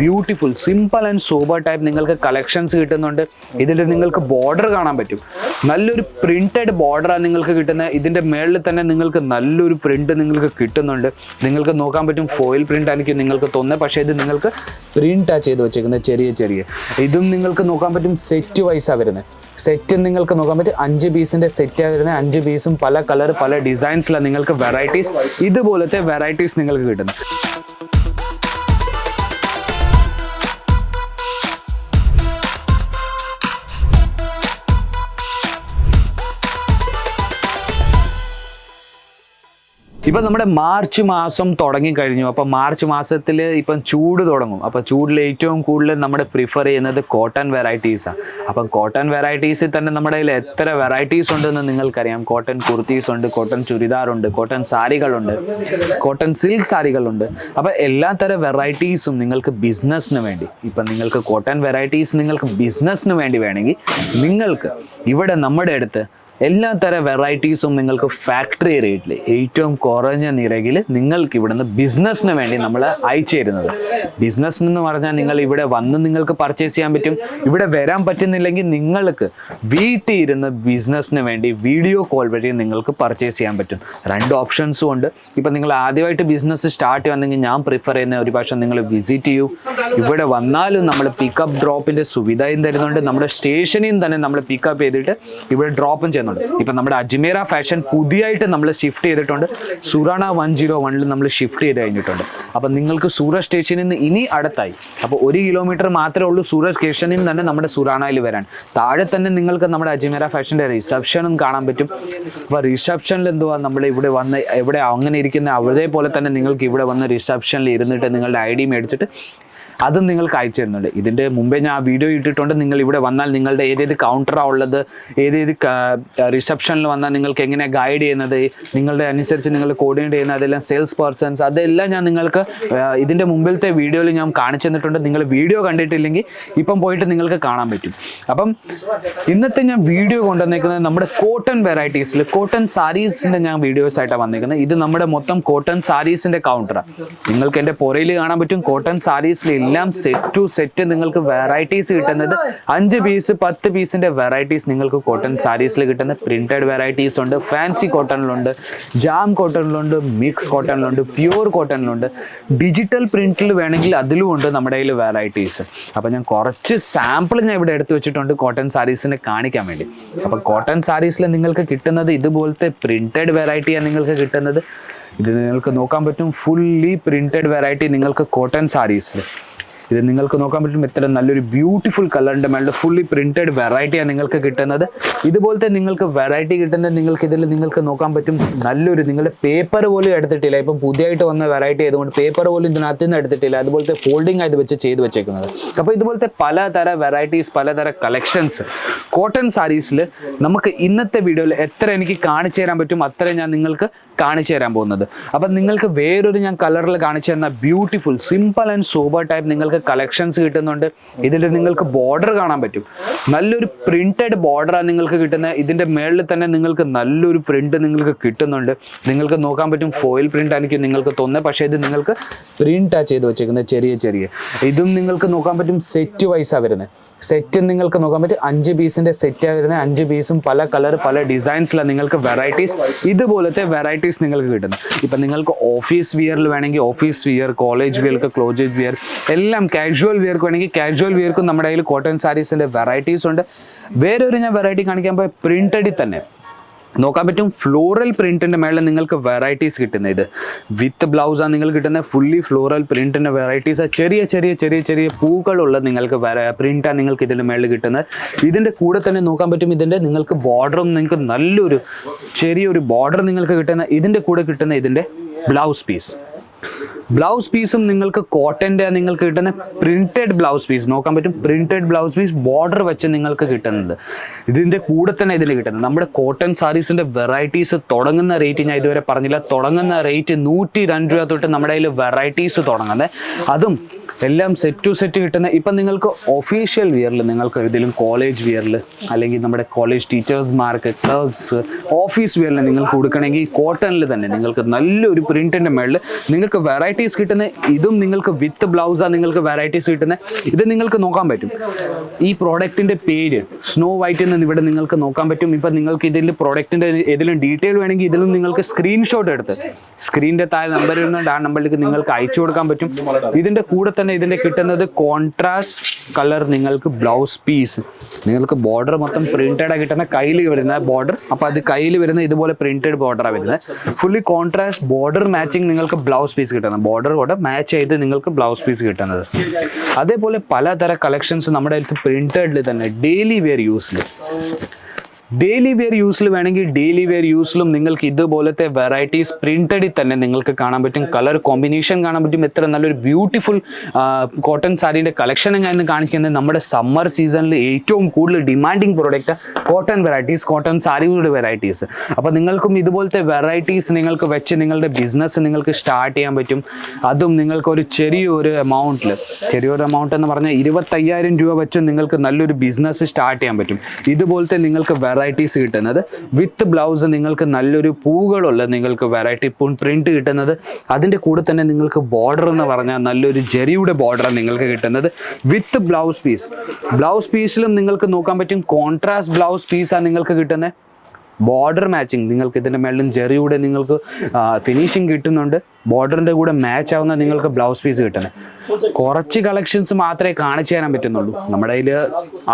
Beautiful simple and super type നിങ്ങൾക്ക് collections കിട്ടുന്നുണ്ട്. ഇതിൽ നിങ്ങൾക്ക് ബോർഡർ കാണാൻ പറ്റും. നല്ലൊരു പ്രിന്റഡ് ബോർഡറാണ് നിങ്ങൾക്ക് കിട്ടുന്നത്. ഇതിന്റെ മേളിൽ തന്നെ നിങ്ങൾക്ക് നല്ലൊരു പ്രിന്റ് നിങ്ങൾക്ക് കിട്ടുന്നുണ്ട്. നിങ്ങൾക്ക് നോക്കാൻ പറ്റും ഫോയിൽ പ്രിന്റ് ആയിരിക്കും നിങ്ങൾക്ക് തോന്നുന്നത്. പക്ഷേ ഇത് നിങ്ങൾക്ക് പ്രിന്റാണ് ചെയ്ത് വെച്ചേക്കുന്നത് ചെറിയ ചെറിയ. ഇതും നിങ്ങൾക്ക് നോക്കാൻ പറ്റും സെറ്റ് വൈസാണ് വരുന്നത്. സെറ്റ് നിങ്ങൾക്ക് നോക്കാൻ പറ്റും. അഞ്ച് പീസിന്റെ സെറ്റ് വരുന്നത്. അഞ്ച് പീസും പല കളർ പല ഡിസൈൻസിലാണ് നിങ്ങൾക്ക് വെറൈറ്റീസ് ഇതുപോലത്തെ വെറൈറ്റീസ് നിങ്ങൾക്ക് കിട്ടുന്നത്. ഇപ്പം നമ്മുടെ മാർച്ച് മാസം തുടങ്ങി കഴിഞ്ഞു. അപ്പം മാർച്ച് മാസത്തിൽ ഇപ്പം ചൂട് തുടങ്ങും. അപ്പം ചൂടിൽ ഏറ്റവും കൂടുതൽ നമ്മൾ പ്രിഫർ ചെയ്യുന്നത് കോട്ടൺ വെറൈറ്റീസാണ് അപ്പം കോട്ടൺ വെറൈറ്റീസിൽ തന്നെ നമ്മുടെ കയ്യിൽ എത്ര വെറൈറ്റീസ് ഉണ്ടെന്ന് നിങ്ങൾക്കറിയാം. കോട്ടൺ കുർത്തീസ് ഉണ്ട് കോട്ടൺ ചുരിദാറുണ്ട് കോട്ടൺ സാരികളുണ്ട് കോട്ടൺ സിൽക്ക് സാരികളുണ്ട് അപ്പം എല്ലാ തരം വെറൈറ്റീസും നിങ്ങൾക്ക് ബിസിനസ്സിന് വേണ്ടി ഇപ്പം നിങ്ങൾക്ക് കോട്ടൺ വെറൈറ്റീസ് നിങ്ങൾക്ക് ബിസിനസ്സിന് വേണ്ടി വേണമെങ്കിൽ നിങ്ങൾക്ക് ഇവിടെ നമ്മുടെ അടുത്ത് എല്ലാ തരം വെറൈറ്റീസും നിങ്ങൾക്ക് ഫാക്ടറി റേറ്റിൽ ഏറ്റവും കുറഞ്ഞ നിരക്കിൽ നിങ്ങൾക്ക് ഇവിടുന്ന് ബിസിനസ്സിന് വേണ്ടി നമ്മൾ അയച്ചു തരുന്നത് ബിസിനസ് എന്ന് പറഞ്ഞാൽ നിങ്ങൾ ഇവിടെ വന്ന് നിങ്ങൾക്ക് പർച്ചേസ് ചെയ്യാൻ പറ്റും. ഇവിടെ വരാൻ പറ്റുന്നില്ലെങ്കിൽ നിങ്ങൾക്ക് വീട്ടിൽ ഇരുന്ന് ബിസിനസ്സിന് വേണ്ടി വീഡിയോ കോൾ വഴി നിങ്ങൾക്ക് പർച്ചേസ് ചെയ്യാൻ പറ്റും. രണ്ട് ഓപ്ഷൻസും ഉണ്ട്. ഇപ്പം നിങ്ങൾ ആദ്യമായിട്ട് ബിസിനസ് സ്റ്റാർട്ട് ചെയ്യുകയാണെങ്കിൽ ഞാൻ പ്രിഫർ ചെയ്യുന്ന ഒരു പക്ഷേ നിങ്ങൾ വിസിറ്റ് ചെയ്യൂ. ഇവിടെ വന്നാലും നമ്മൾ പിക്കപ്പ് ഡ്രോപ്പിന്റെ സുവിധയും തരുന്നുണ്ട്. നമ്മുടെ സ്റ്റേഷനിൽ തന്നെ നമ്മൾ പിക്കപ്പ് ചെയ്തിട്ട് ഇവിടെ ഡ്രോപ്പും ചെയ്യുന്നുണ്ട്. ഇപ്പം നമ്മുടെ അജ്മീറ ഫാഷൻ പുതിയതായിട്ട് നമ്മൾ ഷിഫ്റ്റ് ചെയ്തിട്ടുണ്ട്. സുറാണ വൺ ജീറോ വണ്ണിൽ നമ്മൾ ഷിഫ്റ്റ് ചെയ്ത് കഴിഞ്ഞിട്ടുണ്ട്. അപ്പം നിങ്ങൾക്ക് സൂറത്ത് സ്റ്റേഷനിൽ നിന്ന് ഇനി അടുത്തായി. അപ്പോൾ ഒരു കിലോമീറ്റർ മാത്രമേ ഉള്ളൂ സൂറത്ത് സ്റ്റേഷനിൽ നിന്ന് തന്നെ നമ്മുടെ സുറാണയിൽ വരാൻ. താഴെ തന്നെ നിങ്ങൾക്ക് നമ്മുടെ അജ്മീറ ഫാഷന്റെ റിസപ്ഷനും കാണാൻ പറ്റും. അപ്പോൾ റിസപ്ഷനിൽ എന്തുവാ നമ്മൾ ഇവിടെ വന്ന് എവിടെ അങ്ങനെ ഇരിക്കുന്ന അതേപോലെ തന്നെ നിങ്ങൾക്ക് ഇവിടെ വന്ന് റിസപ്ഷനിൽ ഇരുന്നിട്ട് നിങ്ങളുടെ ഐ ഡി മേടിച്ചിട്ട് അതും നിങ്ങൾക്ക് അയച്ചു തരുന്നുണ്ട്. ഇതിന്റെ മുമ്പേ ഞാൻ വീഡിയോ ഇട്ടിട്ടുണ്ട്. നിങ്ങൾ ഇവിടെ വന്നാൽ നിങ്ങളുടെ ഏതേത് കൗണ്ടറാണ് ഉള്ളത് ഏതേത് റിസപ്ഷനിൽ വന്നാൽ നിങ്ങൾക്ക് എങ്ങനെ ഗൈഡ് ചെയ്യുന്നത് നിങ്ങളുടെ അനുസരിച്ച് നിങ്ങൾ കോർഡിനേറ്റ് ചെയ്യുന്ന അതെല്ലാം സെയിൽസ് പേഴ്സൺസ് അതെല്ലാം ഞാൻ നിങ്ങൾക്ക് ഇതിന്റെ മുമ്പിലത്തെ വീഡിയോയിൽ ഞാൻ കാണിച്ചു തന്നിട്ടുണ്ട്. നിങ്ങൾ വീഡിയോ കണ്ടിട്ടില്ലെങ്കിൽ ഇപ്പം പോയിട്ട് നിങ്ങൾക്ക് കാണാൻ പറ്റും. അപ്പം ഇന്നത്തെ ഞാൻ വീഡിയോ കൊണ്ടുവന്നേക്കുന്നത് നമ്മുടെ കോട്ടൺ വെറൈറ്റീസിൽ കോട്ടൺ സാരീസിന്റെ ഞാൻ വീഡിയോസ് ആയിട്ടാണ് വന്നേക്കുന്നത്. ഇത് നമ്മുടെ മൊത്തം കോട്ടൺ സാരീസിന്റെ കൗണ്ടറാണ് നിങ്ങൾക്ക് എന്റെ പുറയിൽ കാണാൻ പറ്റും. കോട്ടൺ സാരീസിൽ എല്ലാം സെറ്റ് ടു സെറ്റ് നിങ്ങൾക്ക് വെറൈറ്റീസ് കിട്ടുന്നത് അഞ്ച് പീസ് പത്ത് പീസിന്റെ വെറൈറ്റീസ് നിങ്ങൾക്ക് കോട്ടൺ സാരീസിൽ കിട്ടുന്ന പ്രിന്റഡ് വെറൈറ്റീസ് ഉണ്ട് ഫാൻസി കോട്ടണിലുണ്ട് ജാം കോട്ടണിലുണ്ട് മിക്സ് കോട്ടണിലുണ്ട് പ്യൂർ കോട്ടണിലുണ്ട് ഡിജിറ്റൽ പ്രിന്റിൽ വേണമെങ്കിൽ അതിലും ഉണ്ട് നമ്മുടെ കയ്യിൽ വെറൈറ്റീസ് അപ്പോൾ ഞാൻ കുറച്ച് സാമ്പിൾ ഞാൻ ഇവിടെ എടുത്തു വെച്ചിട്ടുണ്ട് കോട്ടൺ സാരീസിനെ കാണിക്കാൻ വേണ്ടി. അപ്പോൾ കോട്ടൺ സാരീസിൽ നിങ്ങൾക്ക് കിട്ടുന്നത് ഇതുപോലത്തെ പ്രിന്റഡ് വെറൈറ്റിയാണ് നിങ്ങൾക്ക് കിട്ടുന്നത്. ഇത് നിങ്ങൾക്ക് നോക്കാൻ പറ്റും ഫുള്ളി പ്രിന്റഡ് വെറൈറ്റി നിങ്ങൾക്ക് കോട്ടൺ സാരീസിൽ ഇത് നിങ്ങൾക്ക് നോക്കാൻ പറ്റും ഇത്ര നല്ലൊരു ബ്യൂട്ടിഫുൾ കളറിന്റെ മേളിൽ ഫുള്ളി പ്രിന്റഡ് വെറൈറ്റിയാണ് നിങ്ങൾക്ക് കിട്ടുന്നത്. ഇതുപോലത്തെ നിങ്ങൾക്ക് വെറൈറ്റി കിട്ടുന്നത് നിങ്ങൾക്ക് ഇതിൽ നിങ്ങൾക്ക് നോക്കാൻ പറ്റും നല്ലൊരു നിങ്ങളുടെ പേപ്പർ പോലും എടുത്തിട്ടില്ല. ഇപ്പം പുതിയതായിട്ട് വന്ന വെറൈറ്റി ആയതുകൊണ്ട് പേപ്പർ പോലും ഇതിനകത്ത് നിന്ന് എടുത്തിട്ടില്ല. അതുപോലത്തെ ഫോൾഡിംഗ് ആയത് വെച്ച് ചെയ്ത് വെച്ചേക്കുന്നത്. അപ്പോൾ ഇതുപോലത്തെ പലതര വെറൈറ്റീസ് പലതര കളക്ഷൻസ് കോട്ടൺ സാരീസിൽ നമുക്ക് ഇന്നത്തെ വീഡിയോയിൽ എത്ര എനിക്ക് കാണിച്ചു തരാൻ പറ്റും അത്ര ഞാൻ നിങ്ങൾക്ക് കാണിച്ചു തരാൻ പോകുന്നത്. അപ്പം നിങ്ങൾക്ക് വേറൊരു ഞാൻ കളറിൽ കാണിച്ചു തന്ന beautiful simple and super type നിങ്ങൾക്ക് കളക്ഷൻസ് കിട്ടുന്നുണ്ട്. ഇതിൽ നിങ്ങൾക്ക് ബോർഡർ കാണാൻ പറ്റും. നല്ലൊരു പ്രിന്റഡ് ബോർഡറാണ് നിങ്ങൾക്ക് കിട്ടുന്നത്. ഇതിന്റെ മേളിൽ തന്നെ നിങ്ങൾക്ക് നല്ലൊരു പ്രിന്റ് നിങ്ങൾക്ക് കിട്ടുന്നുണ്ട്. നിങ്ങൾക്ക് നോക്കാൻ പറ്റും ഫോയിൽ പ്രിന്റ് ആയിരിക്കും നിങ്ങൾക്ക് തോന്നുന്നത്. പക്ഷേ ഇത് നിങ്ങൾക്ക് പ്രിന്റാണ് ചെയ്ത് വെച്ചേക്കുന്നത് ചെറിയ ചെറിയ. ഇതും നിങ്ങൾക്ക് നോക്കാൻ പറ്റും സെറ്റ് വൈസാണ് വരുന്നത്. സെറ്റ് നിങ്ങൾക്ക് നോക്കാൻ പറ്റും അഞ്ച് പീസിന്റെ സെറ്റാണ് വരുന്നത്. അഞ്ച് പീസും പല കളർ പല ഡിസൈൻസിലാണ് നിങ്ങൾക്ക് വെറൈറ്റീസ് ഇതുപോലത്തെ വെറൈറ്റീസ് നിങ്ങൾക്ക് കിട്ടുന്നത്. ഇപ്പം നിങ്ങൾക്ക് ഓഫീസ് വിയറിൽ വേണമെങ്കിൽ ഓഫീസ് വിയർ കോളേജ് വിയർക്ക് ക്ലോജേജ് വിയർ എല്ലാം കാഷ്വൽ വിയർക്ക് വേണമെങ്കിൽ കാഷ്വൽ വിയർക്കും നമ്മുടെ കയ്യിൽ കോട്ടൺ സാരീസിന്റെ വെറൈറ്റീസ് ഉണ്ട്. വേറൊരു ഞാൻ വെറൈറ്റി കാണിക്കാൻ പോയ പ്രിന്റഡിൽ തന്നെ. നോക്കാൻ പറ്റും ഫ്ലോറൽ പ്രിന്റിന്റെ മേളിൽ നിങ്ങൾക്ക് വെറൈറ്റീസ് കിട്ടുന്നത്. ഇത് വിത്ത് ബ്ലൗസാണ് നിങ്ങൾ കിട്ടുന്നത്. ഫുള്ളി ഫ്ലോറൽ പ്രിന്റിന്റെ വെറൈറ്റീസ് ചെറിയ ചെറിയ ചെറിയ ചെറിയ പൂക്കളുള്ള നിങ്ങൾക്ക് പ്രിന്റാണ് നിങ്ങൾക്ക് ഇതിന്റെ മേളിൽ കിട്ടുന്നത്. ഇതിന്റെ കൂടെ തന്നെ നോക്കാൻ പറ്റും ഇതിന്റെ നിങ്ങൾക്ക് ബോർഡറും നിങ്ങൾക്ക് നല്ലൊരു ചെറിയൊരു ബോർഡർ നിങ്ങൾക്ക് കിട്ടുന്ന ഇതിന്റെ കൂടെ കിട്ടുന്ന ഇതിന്റെ ബ്ലൗസ് പീസ് ബ്ലൗസ് പീസും നിങ്ങൾക്ക് കോട്ടന്റെ നിങ്ങൾക്ക് കിട്ടുന്ന പ്രിന്റഡ് ബ്ലൗസ് പീസ് നോക്കാൻ പറ്റും പ്രിന്റഡ് ബ്ലൗസ് പീസ് ബോർഡർ വെച്ച് നിങ്ങൾക്ക് കിട്ടുന്നത്. ഇതിന്റെ കൂടെ തന്നെ ഇതിൽ കിട്ടുന്നത്. നമ്മുടെ കോട്ടൺ സാരീസിന്റെ വെറൈറ്റീസ് തുടങ്ങുന്ന റേറ്റ് ഞാൻ ഇതുവരെ പറഞ്ഞില്ല. തുടങ്ങുന്ന റേറ്റ് നൂറ്റി രണ്ട് രൂപ തൊട്ട് നമ്മുടെ കയ്യിൽ വെറൈറ്റീസ് തുടങ്ങുന്നത്. അതും എല്ലാം സെറ്റ് ടു സെറ്റ് കിട്ടുന്ന ഇപ്പം നിങ്ങൾക്ക് ഒഫീഷ്യൽ വിയറിൽ നിങ്ങൾക്ക് ഏതെങ്കിലും കോളേജ് വിയറിൽ അല്ലെങ്കിൽ നമ്മുടെ കോളേജ് ടീച്ചേഴ്സ്മാർക്ക് ക്ലർക്സ് ഓഫീസ് വിയറിൽ നിങ്ങൾക്ക് കൊടുക്കണമെങ്കിൽ കോട്ടണിൽ തന്നെ നിങ്ങൾക്ക് നല്ലൊരു പ്രിന്റിന്റെ മേളിൽ നിങ്ങൾക്ക് വെറൈറ്റീസ് കിട്ടുന്ന ഇതും നിങ്ങൾക്ക് വിത്ത് ബ്ലൗസാണ് നിങ്ങൾക്ക് വെറൈറ്റീസ് കിട്ടുന്ന ഇത് നിങ്ങൾക്ക് നോക്കാൻ പറ്റും. ഈ പ്രോഡക്റ്റിന്റെ പേര് സ്നോ വൈറ്റ് എന്ന് ഇവിടെ നിങ്ങൾക്ക് നോക്കാൻ പറ്റും. ഇപ്പം നിങ്ങൾക്ക് ഇതിൽ പ്രോഡക്റ്റിന്റെ ഏതെങ്കിലും ഡീറ്റെയിൽ വേണമെങ്കിൽ ഇതിലും നിങ്ങൾക്ക് സ്ക്രീൻഷോട്ട് എടുത്ത് സ്ക്രീനിന്റെ താഴെ നമ്പർ ഇരുന്നുകൊണ്ട് ആ നമ്പറിലേക്ക് നിങ്ങൾക്ക് അയച്ചു കൊടുക്കാൻ പറ്റും. ഇതിന്റെ കൂടെ തന്നെ ഇതിന്റെ കിട്ടുന്നത്. കോൺട്രാസ്റ്റ് കളർ നിങ്ങൾക്ക് ബ്ലൗസ് പീസ് നിങ്ങൾക്ക് ബോർഡർ മൊത്തം പ്രിന്റഡ് കിട്ടുന്ന കയ്യിൽ വരുന്ന ബോർഡർ അപ്പോൾ അത് കയ്യിൽ വരുന്ന ഇതുപോലെ പ്രിന്റഡ് ബോർഡറാണ് വരുന്നത്. ഫുള്ളി കോൺട്രാസ്റ്റ് ബോർഡർ മാച്ചിങ് നിങ്ങൾക്ക് ബ്ലൗസ് പീസ് കിട്ടുന്നത്. ബോർഡർ കൂടെ മാച്ച് ചെയ്ത് നിങ്ങൾക്ക് ബ്ലൗസ് പീസ് കിട്ടുന്നത്. അതേപോലെ പലതര കളക്ഷൻസ് നമ്മുടെ അടുത്ത് പ്രിന്റഡിൽ തന്നെ ഡെയിലി വെയർ യൂസിൽ ഡെയിലി വെയർ യൂസിൽ വേണമെങ്കിൽ ഡെയിലി വെയർ യൂസിലും നിങ്ങൾക്ക് ഇതുപോലത്തെ വെറൈറ്റീസ് പ്രിന്റഡിൽ തന്നെ നിങ്ങൾക്ക് കാണാൻ പറ്റും. കളർ കോമ്പിനേഷൻ കാണാൻ പറ്റും. എത്ര നല്ലൊരു ബ്യൂട്ടിഫുൾ കോട്ടൺ സാരീന്റെ കളക്ഷൻ ഞാൻ ഇന്ന് കാണിക്കുന്നത്. നമ്മുടെ സമ്മർ സീസണിൽ ഏറ്റവും കൂടുതൽ demanding product cotton varieties cotton സാരികളുടെ varieties അപ്പോൾ നിങ്ങൾക്കും ഇതുപോലത്തെ വെറൈറ്റീസ് നിങ്ങൾക്ക് വെച്ച് നിങ്ങളുടെ ബിസിനസ് നിങ്ങൾക്ക് സ്റ്റാർട്ട് ചെയ്യാൻ പറ്റും. അതും നിങ്ങൾക്ക് ഒരു ചെറിയൊരു എമൗണ്ടിൽ ചെറിയൊരു എമൗണ്ട് എന്ന് പറഞ്ഞാൽ ഇരുപത്തയ്യായിരം രൂപ വെച്ച് നിങ്ങൾക്ക് നല്ലൊരു ബിസിനസ് സ്റ്റാർട്ട് ചെയ്യാൻ പറ്റും. ഇതുപോലത്തെ നിങ്ങൾക്ക് വെറൈറ്റീസ് കിട്ടുന്നത്. വിത്ത് ബ്ലൗസ് നിങ്ങൾക്ക് നല്ലൊരു പൂകളുള്ള നിങ്ങൾക്ക് വെറൈറ്റി പൂൺ പ്രിന്റ് കിട്ടുന്നത്. അതിന്റെ കൂടെ തന്നെ നിങ്ങൾക്ക് ബോർഡർ എന്ന് പറഞ്ഞാൽ നല്ലൊരു ജെറിയുടെ ബോർഡർ നിങ്ങൾക്ക് കിട്ടുന്നത്. വിത്ത് ബ്ലൗസ് പീസ് ബ്ലൗസ് പീസിലും നിങ്ങൾക്ക് നോക്കാൻ പറ്റും കോൺട്രാസ്റ്റ് ബ്ലൗസ് പീസാണ് നിങ്ങൾക്ക് കിട്ടുന്നത്. ബോർഡർ മാച്ചിങ് നിങ്ങൾക്ക് ഇതിന്റെ മേളിലും ജെറിയുടെ നിങ്ങൾക്ക് ഫിനിഷിങ് കിട്ടുന്നുണ്ട്. ബോർഡറിന്റെ കൂടെ മാച്ച് ആവുന്ന നിങ്ങൾക്ക് ബ്ലൗസ് പീസ് കിട്ടുന്നത് കുറച്ച് കളക്ഷൻസ് മാത്രമേ കാണിച്ചു തരാൻ പറ്റുന്നുള്ളൂ. നമ്മുടെ കയ്യിൽ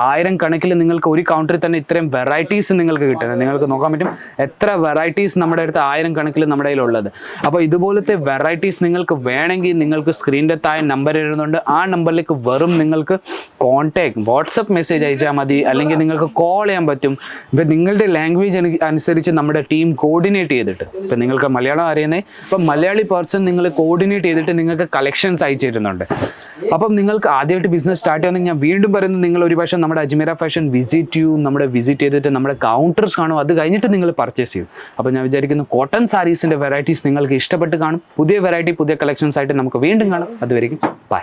ആയിരം കണക്കിൽ നിങ്ങൾക്ക് ഒരു കൗണ്ടറിൽ തന്നെ ഇത്രയും വെറൈറ്റീസ് നിങ്ങൾക്ക് കിട്ടുന്നത് നിങ്ങൾക്ക് നോക്കാൻ പറ്റും എത്ര വെറൈറ്റീസ് നമ്മുടെ അടുത്ത് ആയിരം കണക്കിൽ നമ്മുടെ കയ്യിലുള്ളത്. അപ്പോൾ ഇതുപോലത്തെ വെറൈറ്റീസ് നിങ്ങൾക്ക് വേണമെങ്കിൽ നിങ്ങൾക്ക് സ്ക്രീനിന്റെ താഴെ നമ്പർ എഴുതുന്നുണ്ട് ആ നമ്പറിലേക്ക് വെറും നിങ്ങൾക്ക് കോൺടാക്ട് വാട്സപ്പ് മെസ്സേജ് അയച്ചാൽ മതി. അല്ലെങ്കിൽ നിങ്ങൾക്ക് കോൾ ചെയ്യാൻ പറ്റും. ഇപ്പം നിങ്ങളുടെ ലാംഗ്വേജ് അനുസരിച്ച് നമ്മുടെ ടീം കോർഡിനേറ്റ് ചെയ്തിട്ട്. ഇപ്പം നിങ്ങൾക്ക് മലയാളം അറിയുന്നത് ഇപ്പം മലയാളി പേഴ്സൺ നിങ്ങൾ കോർഡിനേറ്റ് ചെയ്തിട്ട് നിങ്ങൾക്ക് കളക്ഷൻസ് അയച്ചു തരുന്നുണ്ട് അപ്പം നിങ്ങൾക്ക് ആദ്യമായിട്ട് ബിസിനസ് സ്റ്റാർട്ട് ചെയ്യണമെങ്കിൽ ഞാൻ വീണ്ടും പറയുന്നത് നിങ്ങൾ ഒരു പക്ഷേ നമ്മുടെ അജ്മീര ഫാഷൻ വിസിറ്റ് ചെയ്യൂ നമ്മുടെ വിസിറ്റ് ചെയ്തിട്ട് നമ്മുടെ കൗണ്ടേഴ്സ് കാണും അത് കഴിഞ്ഞിട്ട് നിങ്ങൾ പർച്ചേസ് ചെയ്യും. അപ്പോൾ ഞാൻ വിചാരിക്കുന്നു കോട്ടൺ സാരീസിന്റെ വെറൈറ്റീസ് നിങ്ങൾക്ക് ഇഷ്ടപ്പെട്ട് കാണും. പുതിയ വെറൈറ്റി പുതിയ കളക്ഷൻസ് ആയിട്ട് നമുക്ക് വീണ്ടും കാണാം. അതുവരെയും ബൈ